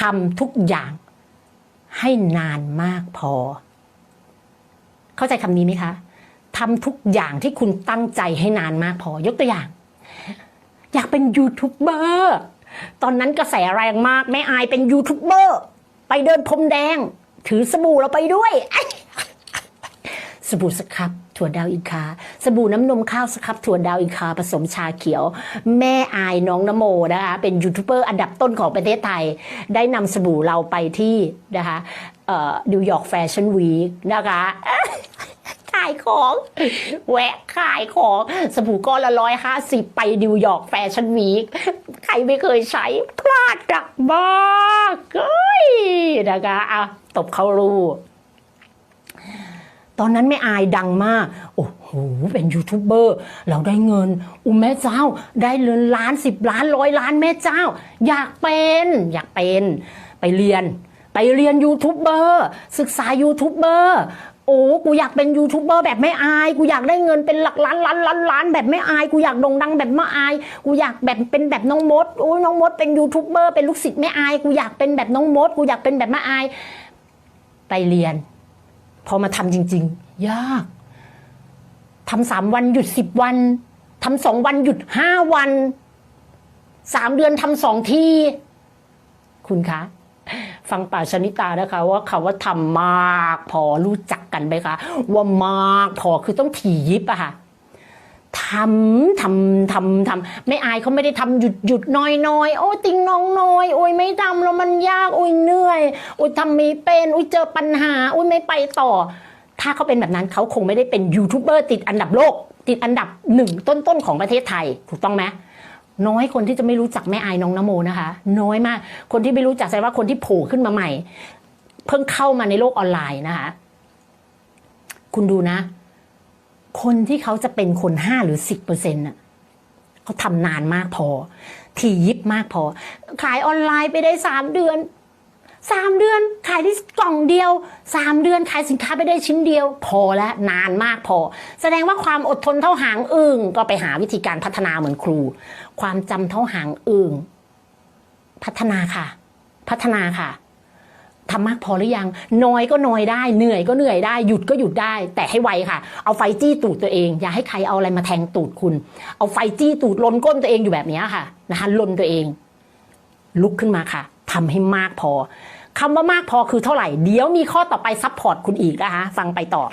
ทำทุกอย่างให้นานมากพอ เข้าใจคำนี้ไหมคะทำทุกอย่างที่คุณตั้งใจให้นานมากพอ ยกตัวอย่าง อยากเป็นยูทูบเบอร์ตอนนั้นกระแสแรงมากแม่อายเป็นยูทูบเบอร์ไปเดินพรมแดง ถือสบู่เราไปด้วย สบู่สครับถั่วดาวอินคา สบู่น้ำนมข้าวสครับถั่วดาวอินคา ผสมชาเขียว แม่อายน้องนโมนะคะเป็นยูทูบเบอร์อันดับต้นของประเทศไทย ได้นำสบู่เราไปที่นะคะนิวยอร์กแฟชั่นวีคนะคะขายของแวะขายของสบู่ก้อนละร้อยห้าสิบไปนิวยอร์กแฟชั่นวีคใครไม่เคยใช้พลาดดักมากเอ้ยนะคะอะตบเข้ารู ตอนนั้นไม่อายดังมาก โอ้โห เป็นยูทูบเบอร์เราได้เงิน อุ้มแม่เจ้า ได้เงินล้านสิบล้านร้อยล้านแม่เจ้า อยากเป็น อยากเป็น ไปเรียน ไปเรียนยูทูบเบอร์ศึกษายูทูบเบอร์โอ้กูอยากเป็นยูทูบเบอร์แบบไม่อาย กูอยากได้เงินเป็นหลักล้านล้านล้านล้านแบบไม่อาย กูอยากโด่งดังแบบไม่อาย กูอยากแบบเป็นแบบน้องมด โอ้ยน้องมดเป็นยูทูบเบอร์เป็นลูกศิษย์ไม่อาย กูอยากเป็นแบบน้องมด กูอยากเป็นแบบไม่อาย ไปเรียน พอมาทำจริง ๆ ยากทำสามวันหยุดสิบวันทำสองวันหยุดห้าวันสามเดือนทำสองทีคุณคะฟังป่าชนิตานะคะว่าคำว่าทำมากพอรู้จักกันไหมคะ ว่ามากพอคือต้องถี่ยิบอะค่ะ ทำทำทำทำไม่อายเขาไม่ได้ทำหยุดหยุดน้อยน้อยโอ้ติงน้องน้อยโอ้ยไม่ทำแล้วมันยากโอ้ยเหนื่อยโอ้ยทำไม่เป็นโอ้ยเจอปัญหาโอ้ยไม่ไปต่อ ถ้าเขาเป็นแบบนั้นเขาคงไม่ได้เป็นยูทูบเบอร์ติดอันดับโลก ติดอันดับหนึ่งต้นๆของประเทศไทยถูกต้องไหมน้อยคนที่จะไม่รู้จักแม่อายน้องนโมนะคะ น้อยมาก คนที่ไม่รู้จักแสดงว่าคนที่โผล่ขึ้นมาใหม่ เพิ่งเข้ามาในโลกออนไลน์นะคะ คุณดูนะ คนที่เขาจะเป็นคนห้าหรือสิบเปอร์เซ็นต์น่ะเขาทำนานมากพอถี่ยิบมากพอ ขายออนไลน์ไปได้สามเดือนสามเดือนขายได้กล่องเดียวสามเดือนขายสินค้าไปได้ชิ้นเดียว พอแล้วนานมากพอ แสดงว่าความอดทนเท่าหางอึ่งก็ไปหาวิธีการพัฒนาเหมือนครู ความจำเท่าหางอึ่งพัฒนาค่ะ พัฒนาค่ะ ทำมากพอหรือยัง น้อยก็น้อยได้ เหนื่อยก็เหนื่อยได้ หยุดก็หยุดได้ แต่ให้ไวค่ะ เอาไฟจี้ตูดตัวเอง อย่าให้ใครเอาอะไรมาแทงตูดคุณ เอาไฟจี้ตูดลนก้นตัวเองอยู่แบบนี้ค่ะนะคะลนตัวเอง ลุกขึ้นมาค่ะทำให้มากพอคำว่ามากพอคือเท่าไหร่ เดี๋ยวมีข้อต่อไปซัพพอร์ตคุณอีกนะคะ ฟังไปต่อ